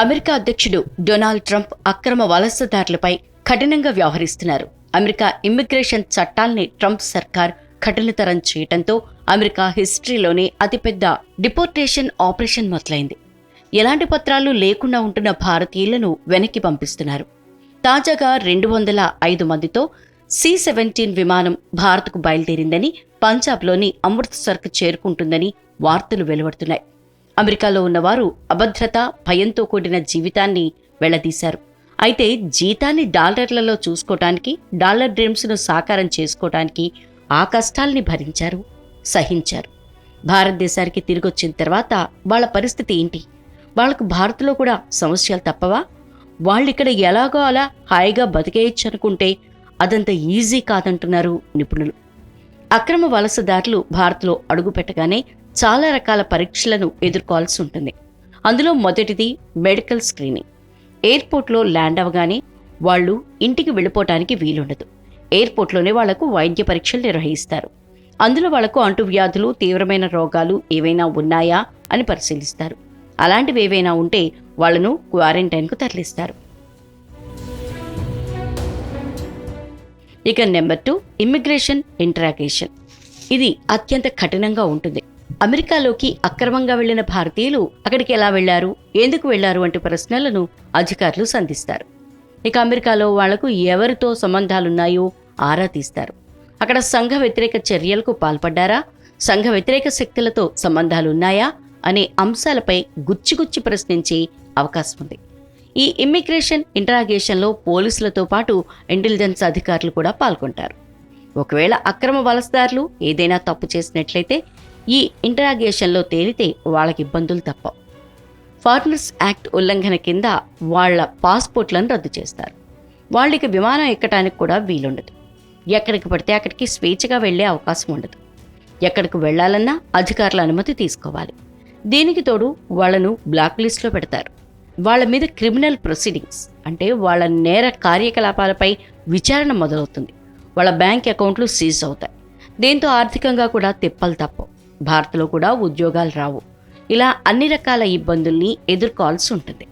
America అధ్యక్షుడు Donald Trump అక్రమ వలసదారులపై కఠినంగా వ్యవహరిస్తున్నారు. అమెరికా ఇమ్మిగ్రేషన్ చట్టాల్ని ట్రంప్ సర్కార్ కఠినతరం చేయటంతో అమెరికా హిస్టరీలోనే అతిపెద్ద డిపోర్టేషన్ ఆపరేషన్ మొదలైంది. ఎలాంటి పత్రాలు లేకుండా ఉంటున్న భారతీయులను వెనక్కి పంపిస్తున్నారు. తాజాగా రెండు వందల ఐదు మందితో సి సెవెంటీన్ విమానం భారత్కు బయలుదేరిందని పంజాబ్లోని అమృత్సర్కు చేరుకుంటుందని వార్తలు వెలువడుతున్నాయి. అమెరికాలో ఉన్నవారు అభద్రత భయంతో కూడిన జీవితాన్ని వెళ్ళదీశారు. అయితే జీతాన్ని డాలర్లలో చూసుకోవటానికి డాలర్ డ్రీమ్స్ను సాకారం చేసుకోవటానికి ఆ కష్టాల్ని భరించారు సహించారు. భారతదేశానికి తిరిగొచ్చిన తర్వాత వాళ్ళ పరిస్థితి ఏంటి? వాళ్ళకు భారత్లో కూడా సమస్యలు తప్పవా? వాళ్ళిక్కడ ఎలాగో అలా హాయిగా బతికేయచ్చు అనుకుంటే అదంత ఈజీ కాదంటున్నారు నిపుణులు. అక్రమ వలసదారులు భారత్లో అడుగుపెట్టగానే చాలా రకాల పరీక్షలను ఎదుర్కోవాల్సి ఉంటుంది. అందులో మొదటిది మెడికల్ స్క్రీనింగ్. ఎయిర్పోర్ట్లో ల్యాండ్ అవగానే వాళ్ళు ఇంటికి వెళ్ళిపోవటానికి వీలుండదు. ఎయిర్పోర్ట్లోనే వాళ్ళకు వైద్య పరీక్షలు నిర్వహిస్తారు. అందులో వాళ్ళకు అంటువ్యాధులు తీవ్రమైన రోగాలు ఏవైనా ఉన్నాయా అని పరిశీలిస్తారు. అలాంటివి ఏవైనా ఉంటే వాళ్ళను క్వారంటైన్కు తరలిస్తారు. ఇక నెంబర్ టూ ఇమ్మిగ్రేషన్ ఇంటరాగేషన్. ఇది అత్యంత కఠినంగా ఉంటుంది. అమెరికాలోకి అక్రమంగా వెళ్ళిన భారతీయులు అక్కడికి ఎలా వెళ్ళారు ఎందుకు వెళ్ళారు వంటి ప్రశ్నలను అధికారులు సంధిస్తారు. ఇక అమెరికాలో వాళ్ళకు ఎవరితో సంబంధాలున్నాయో ఆరా తీస్తారు. అక్కడ సంఘ వ్యతిరేక చర్యలకు పాల్పడ్డారా? సంఘ వ్యతిరేక శక్తులతో సంబంధాలున్నాయా? అనే అంశాలపై గుచ్చిగుచ్చి ప్రశ్నించే అవకాశం ఉంది. ఈ ఇమ్మిగ్రేషన్ ఇంటరాగేషన్లో పోలీసులతో పాటు ఇంటెలిజెన్స్ అధికారులు కూడా పాల్గొంటారు. ఒకవేళ అక్రమ వలసదారులు ఏదైనా తప్పు చేసినట్లయితే ఈ ఇంటరాగేషన్లో తేలితే వాళ్ళకి ఇబ్బందులు తప్పవు ఫారినర్స్ యాక్ట్ ఉల్లంఘన కింద వాళ్ళ పాస్పోర్ట్లను రద్దు చేస్తారు. వాళ్ళకి విమానం ఎక్కడానికి కూడా వీలుండదు. ఎక్కడికి పడితే అక్కడికి స్వేచ్ఛగా వెళ్ళే అవకాశం ఉండదు. ఎక్కడికి వెళ్ళాలన్నా అధికారుల అనుమతి తీసుకోవాలి. దీనికి తోడు వాళ్ళను బ్లాక్ లిస్ట్లో పెడతారు. వాళ్ళ మీద క్రిమినల్ ప్రొసీడింగ్స్ అంటే వాళ్ళ నేర కార్యకలాపాలపై విచారణ మొదలవుతుంది. వాళ్ళ బ్యాంక్ అకౌంట్లు సీజ్ అవుతాయి. దీంతో ఆర్థికంగా కూడా తిప్పలు తప్పవు. భారత్లో కూడా ఉద్యోగాలు రావు. ఇలా అన్ని రకాల ఇబ్బందుల్ని ఎదుర్కోవాల్సి ఉంటుంది.